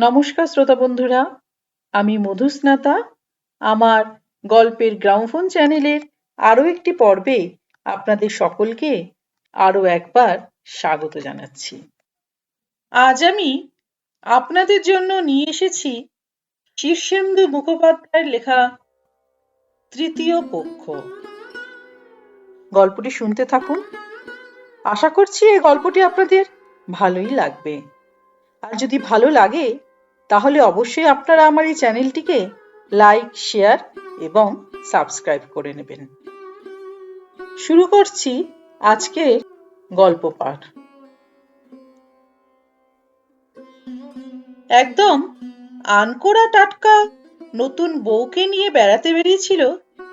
নমস্কার শ্রোতা বন্ধুরা, আমি মধুস্নাতা। আমার গল্পের গ্রামফোন চ্যানেলের আরও একটি পর্বে আপনাদের সকলকে আরও একবার স্বাগত জানাচ্ছি। আজ আমি আপনাদের জন্য নিয়ে এসেছি শীর্ষেন্দু মুখোপাধ্যায়ের লেখা তৃতীয় পক্ষ। গল্পটি শুনতে থাকুন। আশা করছি এই গল্পটি আপনাদের ভালোই লাগবে। আর যদি ভালো লাগে তাহলে অবশ্যই আপনারা আমার এই চ্যানেলটিকে লাইক, শেয়ার এবং সাবস্ক্রাইব করে নেবেন। শুরু করছি আজকের গল্প পাঠ। একদম আনকোড়া টাটকা নতুন বউকে নিয়ে বেড়াতে বেরিয়েছিল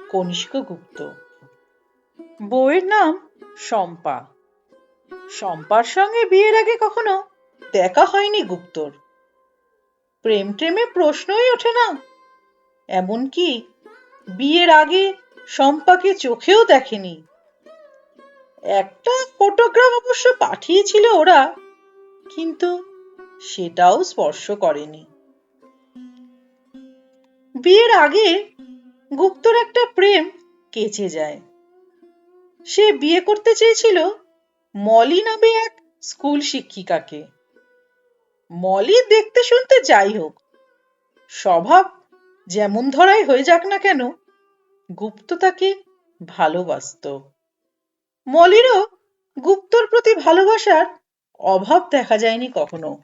কনিষ্ক গুপ্ত। বউয়ের নাম শম্পা। শম্পার সঙ্গে বিয়ের আগে কখনো দেখা হয়নি গুপ্তর। প্রেম টেমে প্রশ্নই ওঠে না। এমনকি বিয়ের আগে শম্পাকে চোখেও দেখেনি। একটা ফটোগ্রাফ অবশ্য পাঠিয়েছিল ওরা, কিন্তু সেটাও স্পর্শ করেনি। বিয়ের আগে গুপ্তর একটা প্রেম কেচে যায়। সে বিয়ে করতে চেয়েছিল মলি নামে এক স্কুল শিক্ষিকাকে। মলি দেখতে শুনতে যাই হোক। স্বভাব যেমন ধরাই হয়ে যাক না কেন, গুপ্ত তাকে ভালোবাসত। মলিরও গুপ্তর প্রতি ভালোবাসার অভাব দেখা যায়নি কখনো।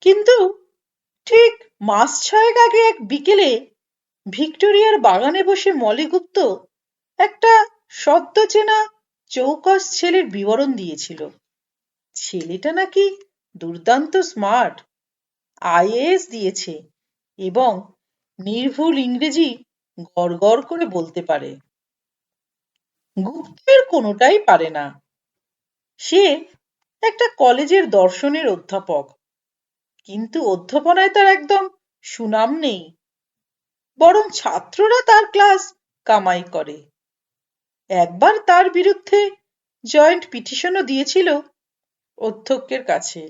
কিন্তু ঠিক মাস ছয়েক আগে এক বিকেলে ভিক্টোরিয়ার বাগানে বসে মলি গুপ্ত একটা সদ্য চেনা চৌকস ছেলের বিবরণ দিয়েছিল। ছেলেটা নাকি দুর্দান্ত স্মার্ট আইএএস দিয়েছে এবং নির্ভুল ইংরেজি গড় করে বলতে পারে। গুপ্তের কোনোটাই পারে না। সে একটা কলেজের দর্শনের অধ্যাপক, কিন্তু অধ্যাপনায় তার একদম সুনাম নেই, বরং ছাত্ররা তার ক্লাস কামাই করে। একবার তার বিরুদ্ধে জয়েন্ট পিটিশনও দিয়েছিল অধ্যক্ষের কাছে।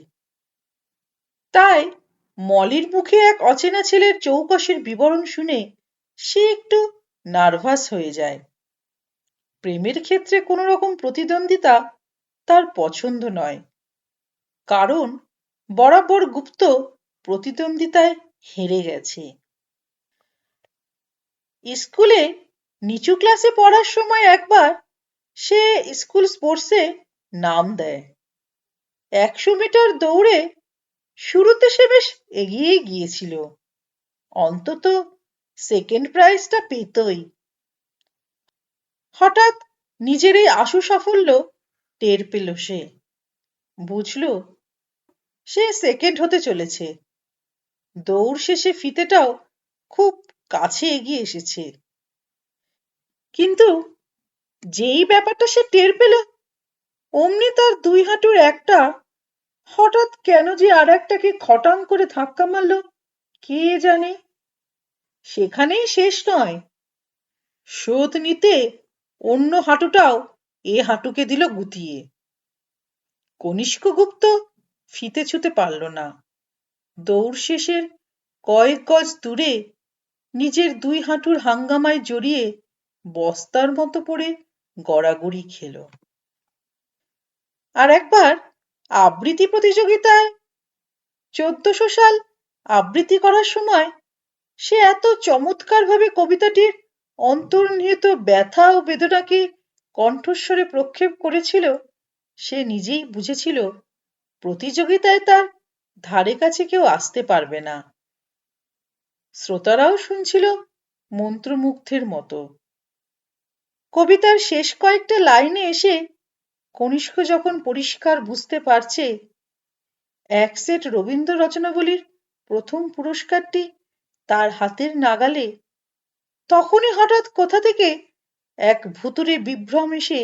তাই মলির মুখে এক অচেনা ছেলের চৌকসের বিবরণ শুনে সে একটু নার্ভাস হয়ে যায়। প্রেমের ক্ষেত্রে কোনো রকম প্রতিদ্বন্দ্বিতা তার পছন্দ নয়। কারণ বরাবর গুপ্ত প্রতিদ্বন্দ্বিতায় হেরে গেছে। স্কুলে নিচু ক্লাসে পড়ার সময় একবার সে স্কুল স্পোর্টসে নাম দেয়। একশো মিটার দৌড়ে শুরুতে সে বেশ এগিয়ে গিয়েছিল। অন্তত সেকেন্ড প্রাইজটা পেতই। হঠাৎ নিজের এই আশু সাফল্য টের পেল সে। বুঝল, সে সেকেন্ড হতে চলেছে। দৌড় শেষে ফিতেটাও খুব কাছে এগিয়ে এসেছে। কিন্তু যেই ব্যাপারটা সে টের পেল, অমনি তার দুই হাঁটুর একটা হঠাৎ কেন যে আর একটাকে খটাং করে ধাক্কা মারল, কে জানে? সেখানেই শেষ নয়। শোধ নিতে অন্য হাঁটুটাও এ হাঁটুকে দিল গুতিয়ে কনিষ্ক গুপ্ত ফিতে ছুতে পারল না। দৌড় শেষের কয়েক গজ দূরে নিজের দুই হাঁটুর হাঙ্গামায় জড়িয়ে বস্তার মতো পড়ে গড়াগড়ি খেল। আর একবার আবৃত্তি প্রতিযোগিতায় চোদ্দশো সাল আবৃত্তি করার সময় সে এত চমৎকারভাবে কবিতাটির অন্তর্নিহিত ব্যথা ও বেদনাকে কণ্ঠস্বরে প্রক্ষেপ করেছিল, সে নিজেই বুঝেছিল প্রতিযোগিতায় তার ধারে কাছে কেউ আসতে পারবে না। শ্রোতারাও শুনছিল মন্ত্রমুগ্ধের মতো। কবিতার শেষ কয়েকটা লাইনে এসে কনিষ্ক যখন পরিষ্কার বুঝতে পারছে, এক সেট রবীন্দ্র রচনাবলীর প্রথম পুরস্কারটি তার হাতের নাগালে, তখনই হঠাৎ কোথা থেকে এক ভুতুরে বিভ্রম এসে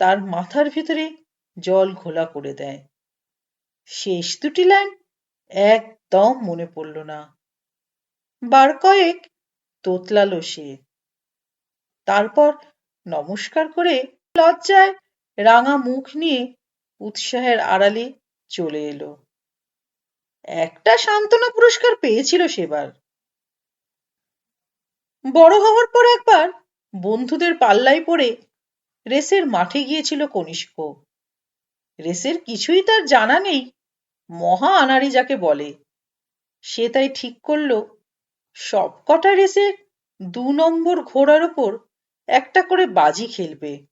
তার মাথার ভিতরে জল ঘোলা করে দেয়। শেষ দুটি লাইন একদম মনে পড়ল না। বার কয়েক তোতলালো সে। তারপর নমস্কার করে লজ্জায় রাঙা মুখ নিয়ে উৎসাহের আড়ালে চলে এলো। একটা সান্ত্বনা পুরস্কার পেয়েছিল সেবার। বড় হওয়ার পর একবার বন্ধুদের পাল্লায় পড়ে রেসের মাঠে গিয়েছিল কনিষ্ক। রেসের কিছুই তার জানা নেই, মহা আনাড়ি যাকে বলে। সে তাই ঠিক করল, সবকটা রেসে দু নম্বর ঘোড়ার ওপর একটা করে বাজি খেলবে।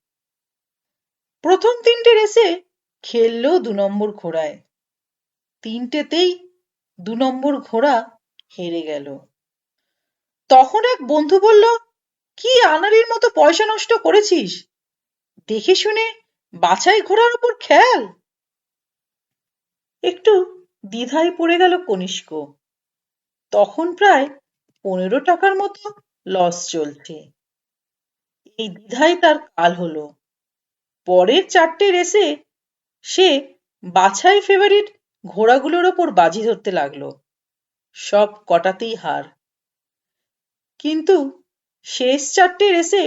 প্রথম তিনটে রেসে খেললো দু নম্বর ঘোড়ায়। তিনটেতেই দু নম্বর ঘোড়া হেরে গেল। তখন এক বন্ধু বলল, কি আনাড়ির মতো পয়সা নষ্ট করেছিস? দেখে শুনে বাছাই ঘোড়ার উপর খেয়াল একটু দ্বিধায় পড়ে গেল কনিষ্ক। তখন প্রায় পনেরো টাকার মতো লস চলছে। এই দ্বিধায় তার কাল হলো। পরের চারটে রেসে সে বাছাই ফেভারিট ঘোড়াগুলোর ওপর বাজি ধরতে লাগল। সব কটাতেই হার। কিন্তু শেষ চারটে রেসে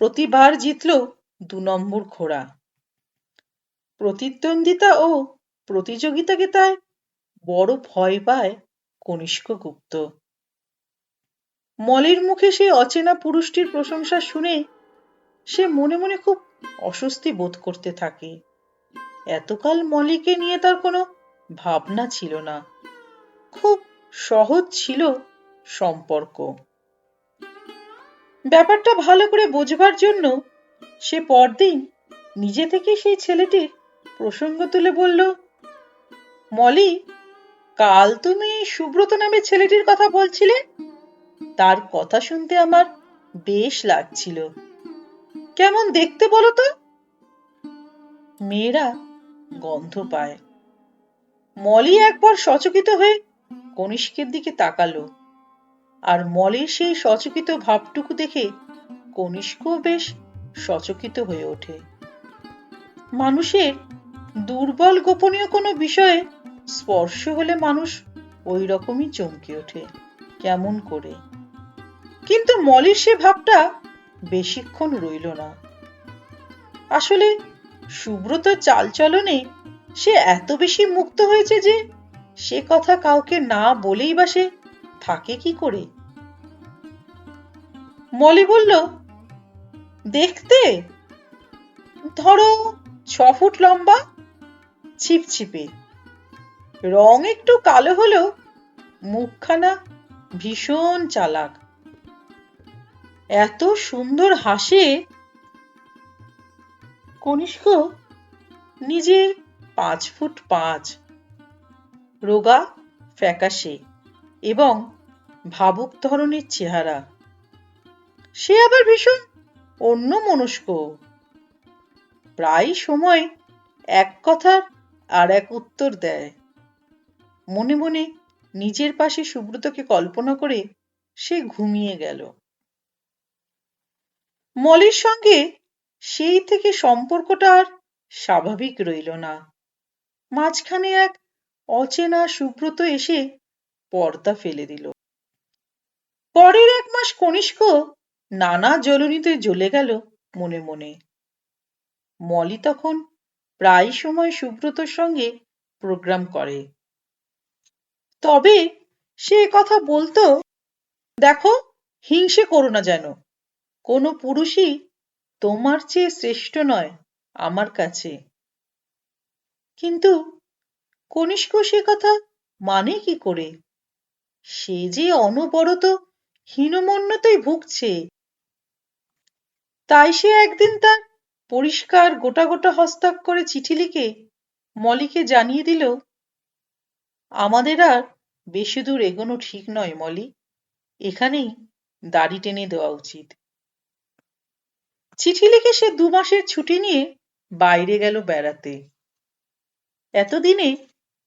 প্রতিবার জিতল দু নম্বর ঘোড়া। প্রতিদ্বন্দ্বিতা ও প্রতিযোগিতাকে তাই বড় ভয় পায় কনিষ্ক গুপ্ত। মলির মুখে সেই অচেনা পুরুষটির প্রশংসা শুনে সে মনে মনে খুব অস্বস্তি বোধ করতে থাকে। এতকাল মলিকে নিয়ে তার কোনো ভাবনা ছিল না। খুব সহজ ছিল সম্পর্ক। ব্যাপারটা ভালো করে বোঝবার জন্য সে পরদিন নিজে থেকে সেই ছেলেটির প্রসঙ্গ তুলে বলল, মলি, কাল তুমি সুব্রত নামে ছেলেটির কথা বলছিলে? তার কথা শুনতে আমার বেশ লাগছিল। কেমন দেখতে বলো তো? মেয়েরা গন্ধ পায়। মলি একবার সচকিত হয়ে কনিষ্কের দিকে তাকালো। আর মলির সেই সচকিত ভাবটুকু দেখে কনিষ্কও বেশ সচকিত হয়ে ওঠে। মানুষের দুর্বল গোপনীয় কোনো বিষয়ে স্পর্শ হলে মানুষ ওই রকমই চমকে ওঠে, কেমন করে? কিন্তু মলির সে ভাবটা বেশিক্ষণ রইল না। আসলে সুব্রত চালচলনে সে এত বেশি মুক্ত হয়েছে যে সে কথা কাউকে না বলেই বা সে থাকে কি করে? মলি বলল, দেখতে? ধরো ছ ফুট লম্বা, ছিপছিপে। রং একটু কালো হলেও মুখখানা ভীষণ চালাক। এত সুন্দর হাসে। কনিষ্ক নিজে পাঁচ ফুট পাঁচ। রোগা, ফ্যাকাশে এবং ভাবুক ধরনের চেহারা। সে আবার ভীষণ অন্য মনস্ক প্রায় সময় এক কথার আর এক উত্তর দেয়। মনে মনে নিজের পাশে সুব্রতকে কল্পনা করে সে ঘুমিয়ে গেল। মলির সঙ্গে সেই থেকে সম্পর্কটা আর স্বাভাবিক রইল না। মাঝখানে এক অচেনা, সুব্রত এসে পর্দা ফেলে দিল। পরের এক মাস কনিষ্ক নানা জ্বলনিতে জ্বলে গেল মনে মনে। মলি তখন প্রায় সময় সুব্রতর সঙ্গে প্রোগ্রাম করে। তবে সে কথা বলতো, দেখো, হিংসে করো না যেন। কোনো পুরুষই তোমার চেয়ে শ্রেষ্ঠ নয় আমার কাছে। কিন্তু কনিষ্ক সে কথা মানে কি করে? সে যে অনবরত হীনমন্যতায় ভুগছে, তাই সে একদিন তার পরিষ্কার গোটা গোটা হস্তাক্ষরে চিঠি লিখে মলিকে জানিয়ে দিল, আমাদের আর বেশি দূর এগোনো ঠিক নয় মলি, এখানেই দাড়ি টেনে দেওয়া উচিত। চিঠি লিখে সে দু মাসের ছুটি নিয়ে বাইরে গেল বেড়াতে। এতদিনে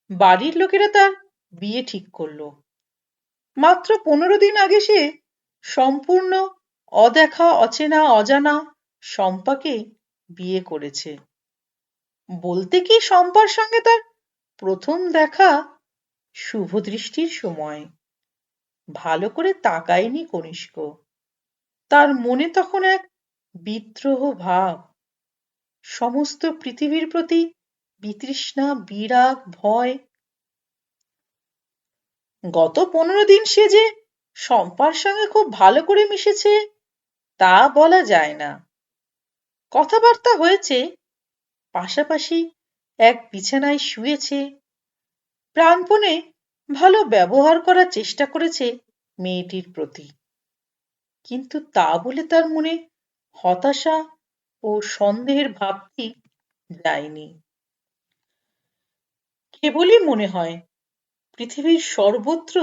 বাড়ির লোকেরা তার বিয়ে ঠিক করল। মাত্র পনেরো দিন আগে সে সম্পূর্ণ অদেখা, অচেনা, অজানা শম্পাকে বিয়ে করেছে। বলতে কি শম্পার সঙ্গে তার প্রথম দেখা শুভ দৃষ্টির সময়? ভালো করে তাকায়নি কনিষ্ক। তার মনে তখন এক বিদ্রোহ ভাব। সমস্ত পৃথিবীর প্রতি বিতৃষ্ণা, বিরাগ, ভয়। গত পনেরো দিন সে যে শম্পার সঙ্গে খুব ভালো করে মিশেছে, তা বলা যায় না। কথাবার্তা হয়েছে, পাশাপাশি এক বিছানায় শুয়েছে। প্রাণপণে ভালো ব্যবহার করার চেষ্টা করেছে মেয়েটির প্রতি। কিন্তু তা বলে তার মনে হতাশা ও সন্দেহের ভাবটি যায়নি। কেবলই মনে হয়, পৃথিবীর সর্বত্র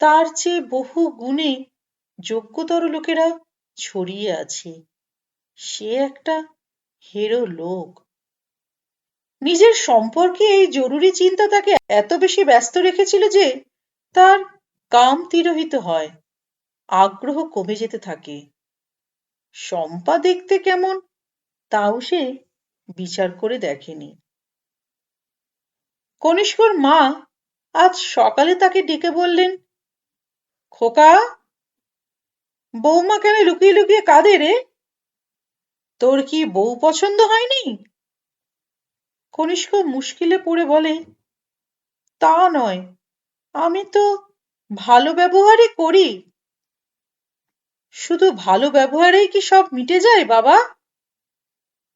তার চেয়ে বহু গুণে যোগ্যতর লোকেরা ছড়িয়ে আছে। সে একটা হেরো লোক। নিজের সম্পর্কে এই জরুরি চিন্তা তাকে এত বেশি ব্যস্ত রেখেছিল যে তার কাম তিরোহিত হয়, আগ্রহ কমে যেতে থাকে। শম্পা দেখতে কেমন? তাও সে বিচার করে দেখেনি। কনিষ্কর মা আজ সকালে তাকে ডেকে বললেন, খোকা, বৌমা কেন লুকিয়ে লুকিয়ে কাঁদে রে? তোর কি বউ পছন্দ হয়নি? কনিষ্ক মুশকিলে পড়ে বলে, তা নয়, আমি তো ভালো ব্যবহারই করি। শুধু ভালো ব্যবহারেই কি সব মিটে যায়, বাবা?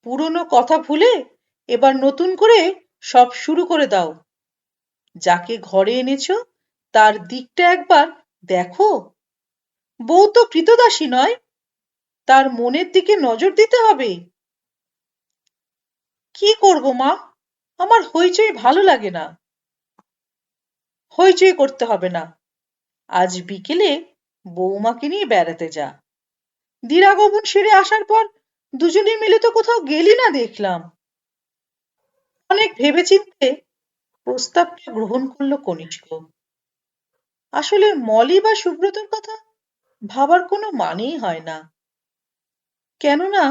পুরনো কথা ভুলে এবার নতুন করে সব শুরু করে দাও। যাকে ঘরে এনেছো, তার দিকটা একবার দেখো। বউ তো কৃতদাসী নয়, তার মনের দিকে নজর দিতে হবে। কি করব, মা? আমার হইচই ভালো লাগে না। হইচই করতে হবে না। আজ বিকেলে বৌমাকে নিয়ে বেড়াতে যা। দিরাগমন সেরে আসার পর দুজনে মিলে তো কোথাও গেলি না দেখলাম। অনেক ভেবেচিন্তে প্রস্তাবটা গ্রহণ করল কনিষ্ক। আসলে মলি বা সুব্রতর কথা ভাবার কোনো মানেই হয় না। কেননা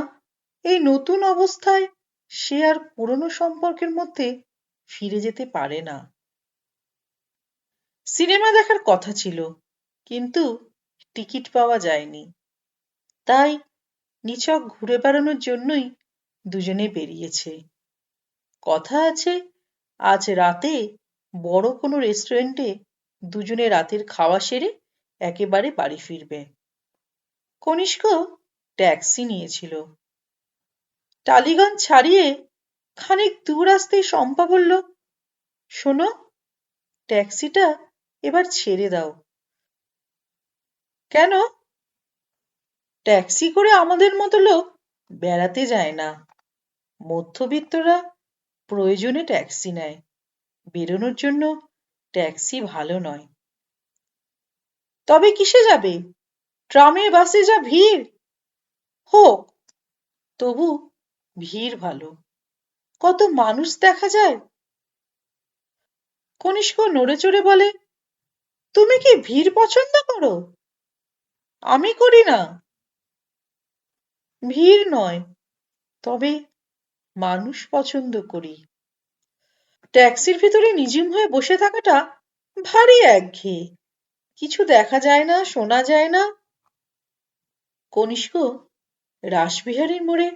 এই নতুন অবস্থায় সে আর পুরনো সম্পর্কের মধ্যে ফিরে যেতে পারে না। সিনেমা দেখার কথা ছিল, কিন্তু টিকিট পাওয়া যায়নি। তাই নিছক ঘুরে বেড়ানোর জন্যই দুজনে বেরিয়েছে। কথা আছে, আজ রাতে বড় কোনো রেস্টুরেন্টে দুজনে রাতের খাওয়া সেরে একেবারে বাড়ি ফিরবে। কনিষ্ক ট্যাক্সি নিয়েছিল। টালিগঞ্জ ছাড়িয়ে খানিক দূর আসতেই শম্পা বলল, শোনো ট্যাক্সিটা এবার ছেড়ে দাও। কেন? ট্যাক্সি করে আমাদের মতো লোক বেড়াতে যায় না। মধ্যবিত্তরা প্রয়োজনে ট্যাক্সি নেয়। বেরোনোর জন্য ট্যাক্সি ভালো নয়। তবে কিসে যাবে? ট্রামে বাসে যা ভিড়। হোক, তবু ভিড় ভালো। কত মানুষ দেখা যায়। কনিষ্ক নড়ে চড়ে বলে, তুমি কি ভিড় পছন্দ করো? আমি করি না। ভিড় নয়, তবে মানুষ পছন্দ করি। ট্যাক্সির ভিতরে নিঝুম হয়ে বসে থাকাটা ভারী একঘেয়ে। কিছু দেখা যায় না, শোনা যায় না। কনিষ্ক রাসবিহারীর মোড়ে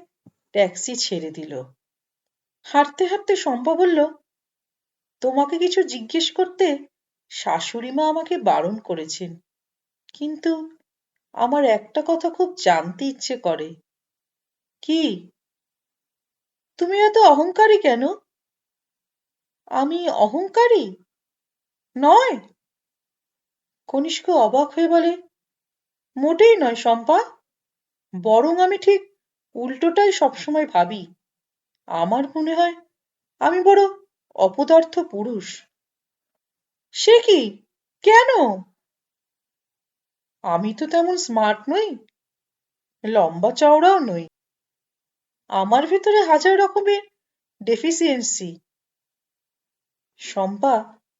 ট্যাক্সি ছেড়ে দিল। হাঁটতে হাঁটতে শম্পা বলল, তোমাকে কিছু জিজ্ঞেস করতে শাশুড়ি মা আমাকে বারণ করেছেন। কিন্তু আমার একটা কথা খুব জানতে ইচ্ছে করে। কি? তুমি এত অহংকারী কেন? আমি অহংকারী? নয়। কনিষ্ক অবাক হয়ে বলে, মোটেই নয় শম্পা। বরং আমি ঠিক উল্টোটাই সবসময় ভাবি। আমার মনে হয় আমি বড় অপদার্থ পুরুষ। সে কি? কেন? আমি তো তেমন স্মার্ট নই, লম্বা চওড়াও নই। আমার ভিতরে হাজার রকমের ডেফিসিয়েন্সি শম্পা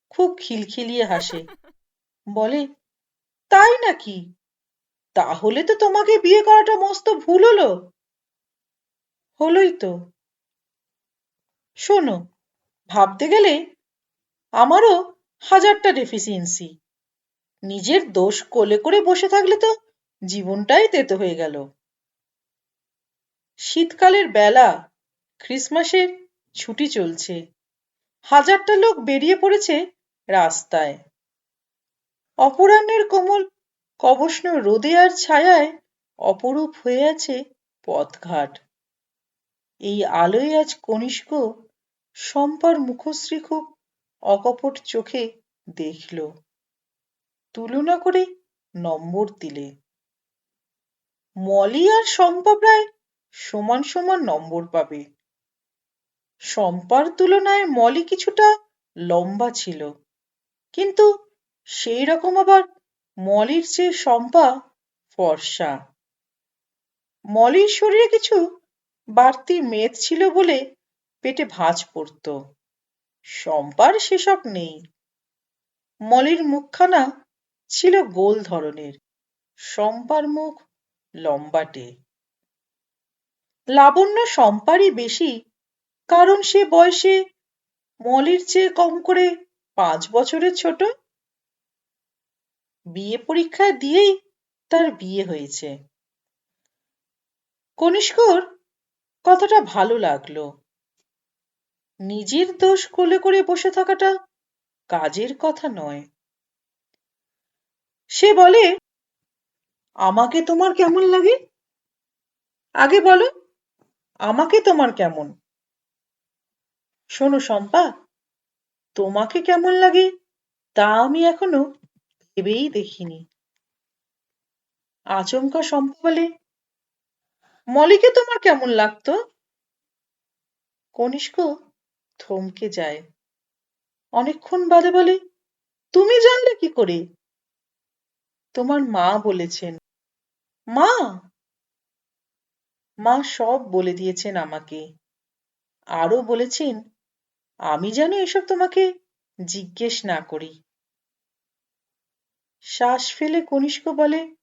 খুব খিলখিলিয়ে হাসে। বলে, তাই নাকি? তাহলে তো তোমাকে বিয়ে করাটা মস্ত ভুল হলো। হলোই তো। শোনো, ভাবতে গেলে আমারও হাজারটা ডেফিসিয়েন্সি নিজের দোষ কোলে করে বসে থাকলে তো জীবনটাই তেতো হয়ে গেল। শীতকালের বেলা ক্রিসমাসের ছুটি চলছে। হাজারটা লোক বেরিয়ে পড়েছে রাস্তায়। অপরাহ্নের কোমল কবষ্ণ রোদে আর ছায়ায় অপরূপ হয়ে আছে পথঘাট। এই আলোয় আজ কনিষ্ক শম্পার মুখশ্রী খুব অকপট চোখে দেখল। তুলনা করে নম্বর দিলে। মলি আর শম্পা প্রায় সমান সমান নম্বর পাবে। শম্পার তুলনায় মলি কিছুটা লম্বা ছিল। কিন্তু সেই রকম আবার মলির চেয়ে শম্পা ফর্সা। মলির শরীরে কিছু বাড়তি মেদ ছিল বলে পেটে ভাঁজ পড়ত। শম্পার সেসব নেই। মলির মুখখানা ছিল গোল ধরনের। শম্পার মুখ লম্বাটে লাবণ্য শম্পারই বেশি, কারণ সে বয়সে মলির চেয়ে কম করে পাঁচ বছরের ছোট। বিয়ে পরীক্ষা দিয়েই তার বিয়ে হয়েছে। কনিষ্কর কথাটা ভালো লাগল। নিজের দোষ কোলে করে বসে থাকাটা কাজের কথা নয়। সে বলে, আমাকে তোমার কেমন লাগে? আগে বলো, আমাকে তোমার কেমন? শোনো শম্পা, তোমাকে কেমন লাগে তা আমি এখনও ভেবেই দেখিনি। আচমকা শম্পা বলে, মলিকে তোমার কেমন লাগতো? কনিষ্ক থমকে যায়। অনেকক্ষণ বাদে বলে, তুমি জানলে কি করে? তোমার মা বলেছেন। মা? মা সব বলে দিয়েছেন আমাকে। আরও বলেছেন, আমি যেন এসব তোমাকে জিজ্ঞেস না করি। শ্বাস ফেলে কনিষ্ক বলে,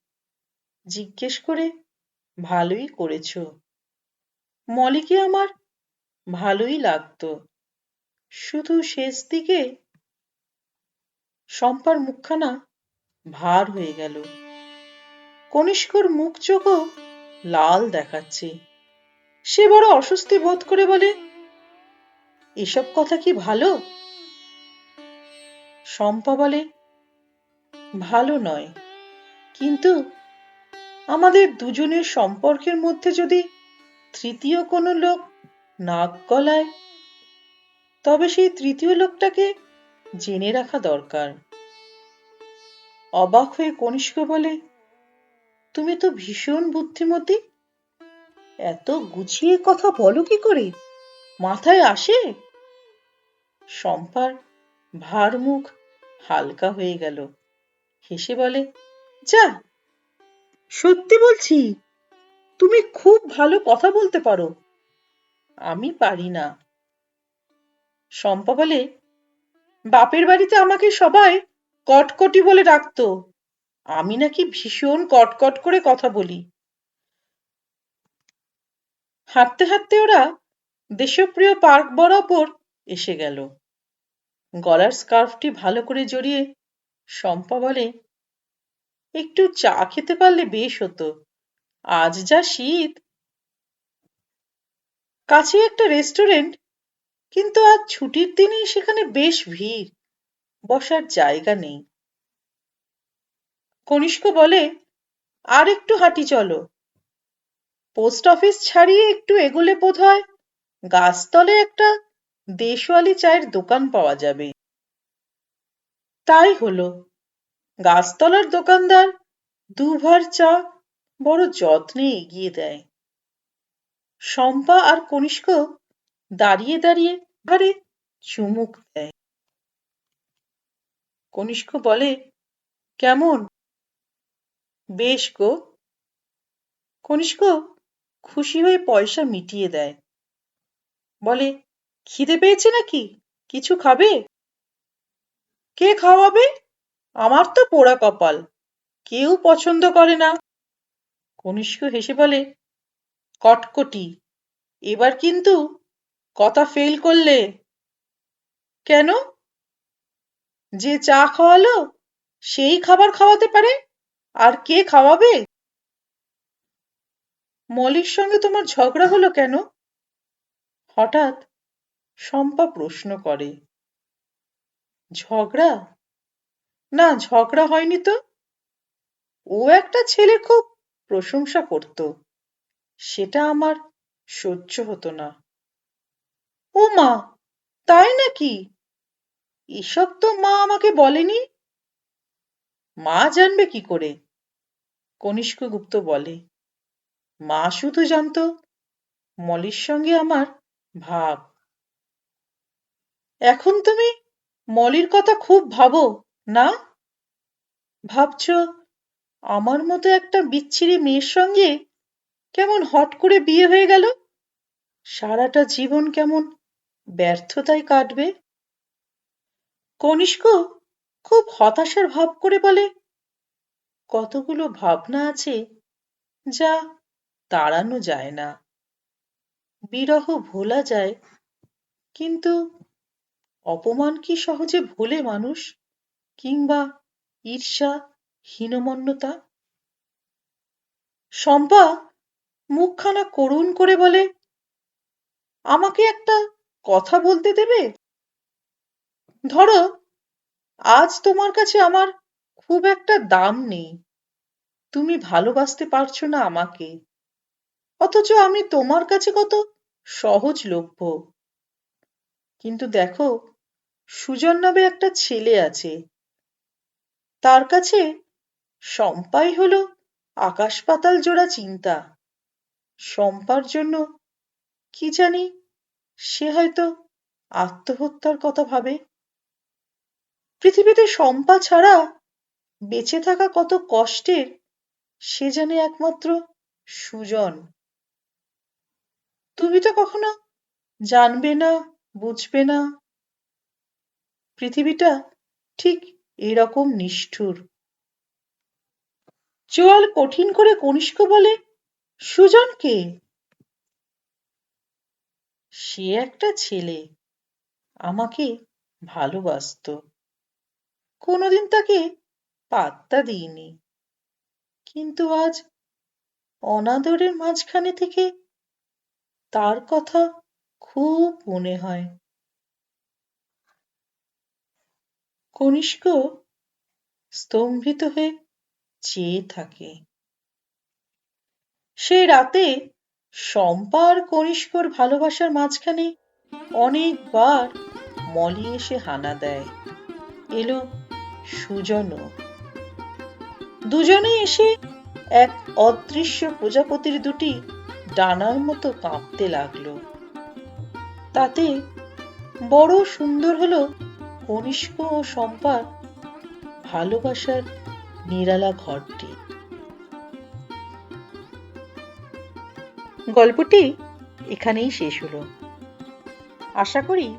জিজ্ঞেস করে ভালোই করেছ। মলিকে আমার ভালোই লাগতো। শুধু শেষ দিকে শম্পার মুখখানা ভার হয়ে গেল। কনিষ্কর মুখ চোখও লাল দেখাচ্ছে। সে বড় অস্বস্তি বোধ করে বলে, এসব কথা কি ভালো? শম্পা বলে, ভালো নয়। কিন্তু আমাদের দুজনের সম্পর্কের মধ্যে যদি তৃতীয় কোনো লোক নাক গলায়, তবে সেই তৃতীয় লোকটাকে জেনে রাখা দরকার। অবাক হয়ে কনিষ্ক বলে, তুমি তো ভীষণ বুদ্ধিমতী। এত গুছিয়ে কথা বলো কি করে? মাথায় আসে? শম্পার ভার মুখ হালকা হয়ে গেল। হেসে বলে, যা, সত্যি বলছি, তুমি খুব ভালো কথা বলতে পারো। আমি পারি না। শম্পা বলে, বাপের বাড়িতে আমাকে সবাই কটকটি বলে ডাকতো। আমি নাকি ভীষণ কটকট করে কথা বলি। হাঁটতে হাঁটতে ওরা দেশপ্রিয় পার্ক বরাবর এসে গেল। গলার স্কার্ফটি ভালো করে জড়িয়ে শম্পা বলে, একটু চা খেতে পারলে বেশ হতো। আজ যা শীত। কাছে একটা রেস্টুরেন্ট, কিন্তু আজ ছুটির দিনেই সেখানে বেশ ভিড়। বসার জায়গা নেই। কনিষ্ক বলে, আর একটু হাঁটি চলো। পোস্ট অফিস ছাড়িয়ে একটু এগোলে বোধ হয় গাছতলে একটা দেশওয়ালি চায়ের দোকান পাওয়া যাবে। তাই হলো। গাছতলার দোকানদার দুভার চা বড় যত্নে এগিয়ে দেয়। শম্পা আর কনিষ্ক দাঁড়িয়ে দাঁড়িয়ে ভারে চুমুক দেয়। কনিষ্ক বলে, কেমন? বেশ গো। কনিষ্ক খুশি হয়ে পয়সা মিটিয়ে দেয়। বলে, খিদে পেয়েছে নাকি? কিছু খাবে? কে খাওয়াবে? আমার তো পোড়া কপাল। কেউ পছন্দ করে না। কনিষ্ক হেসে বলে, কটকটি, এবার কিন্তু কথা ফেল করলে। কেন? যে চা খাওয়ালো, সেই খাবার খাওয়াতে পারে? আর কে খাওয়াবে? মলির সঙ্গে তোমার ঝগড়া হলো কেন? হঠাৎ শম্পা প্রশ্ন করে। ঝগড়া? না, ঝগড়া হয়নি তো। ও একটা ছেলে খুব প্রশংসা করত। সেটা আমার সহ্য হতো না। ও মা, তাই নাকি? এসব তো মা আমাকে বলেনি। মা জানবে কি করে? কনিষ্ক গুপ্ত বলে, মা শুধু জানতো মলির সঙ্গে আমার ভাব। এখন তুমি মলির কথা খুব ভাবো, না? ভাবছ আমার মতো একটা বিচ্ছিরি মেয়ের সঙ্গে কেমন হট করে বিয়ে হয়ে গেল? সারাটা জীবন কেমন ব্যর্থতায় কাটবে? কনিষ্ক খুব হতাশার ভাব করে বলে, কতগুলো ভাবনা আছে যা তাড়ানো যায় না। বিরহ ভোলা যায়, কিন্তু অপমান কি সহজে ভোলে মানুষ কিংবা ঈর্ষা, হীনমন্যতা? শম্পা মুখখানা করুণ করে বলে, আমাকে একটা কথা বলতে দেবে? ধরো, আজ তোমার কাছে আমার খুব একটা দাম নেই। তুমি ভালোবাসতে পারছ না আমাকে। অথচ আমি তোমার কাছে কত সহজলভ্য। কিন্তু দেখো, সুজন নামে একটা ছেলে আছে। তার কাছে শম্পাই হলো আকাশ পাতাল জোড়া চিন্তা। শম্পার জন্য কি জানি সে হয়তো আত্মহত্যার কথা ভাবে। পৃথিবীতে শম্পা ছাড়া বেঁচে থাকা কত কষ্টের, সে জানে একমাত্র সুজন। তুমি তো কখনো জানবে না, বুঝবে না, পৃথিবীটা ঠিক এরকম নিষ্ঠুর। চোয়াল কঠিন করে কনিষ্ক বলে, সুজন কে? সে একটা ছেলে, আমাকে ভালোবাসতো। কোনোদিন তাকে পাত্তা দিইনি। কিন্তু আজ অনাদরের মাঝখানে থেকে তার কথা খুব মনে হয়। কনিষ্ক স্তম্ভিত হয়ে চেয়ে থাকে। সে রাতে শম্পা আর কনিষ্কর ভালোবাসার মাঝখানে অনেকবার মলি এসে হানা দেয়। এলো সুজনও দুজনে এসে এক অদৃশ্য প্রজাপতির দুটি ডানার মতো কাঁপতে লাগল। তাতে বড় সুন্দর হলো কনিষ্ক ও শম্পার ভালোবাসার নিরালা ঘরটি। গল্পটি এখানেই শেষ হলো। আশা করি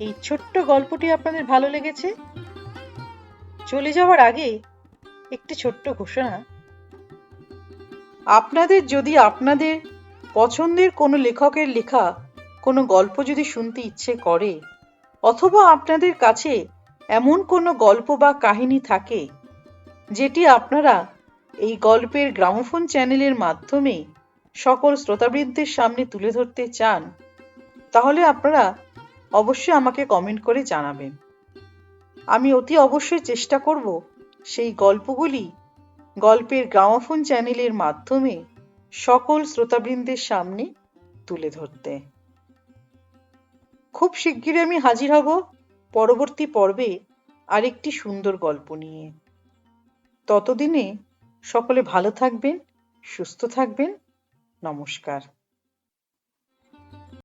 এই ছোট্ট গল্পটি আপনাদের ভালো লেগেছে। চলে যাওয়ার আগে একটি ছোট্ট ঘোষণা। আপনাদের যদি আপনাদের পছন্দের কোনো লেখকের লেখা, কোনো গল্প যদি শুনতে ইচ্ছে করে, অথবা আপনাদের কাছে এমন কোনো গল্প বা কাহিনী থাকে, যেটি আপনারা এই গল্পের গ্রামোফোন চ্যানেলের মাধ্যমে সকল শ্রোতাবৃন্দের সামনে তুলে ধরতে চান, তাহলে আপনারা অবশ্যই আমাকে কমেন্ট করে জানাবেন। আমি অতি অবশ্যই চেষ্টা করব সেই গল্পগুলি গল্পের গ্রামোফোন চ্যানেলের মাধ্যমে সকল শ্রোতাবৃন্দের সামনে তুলে ধরতে। খুব শিগগিরই আমি হাজির হব পরবর্তী পর্বে আরেকটি সুন্দর গল্প নিয়ে। ততদিনে সকলে ভালো থাকবেন, সুস্থ থাকবেন। নমস্কার।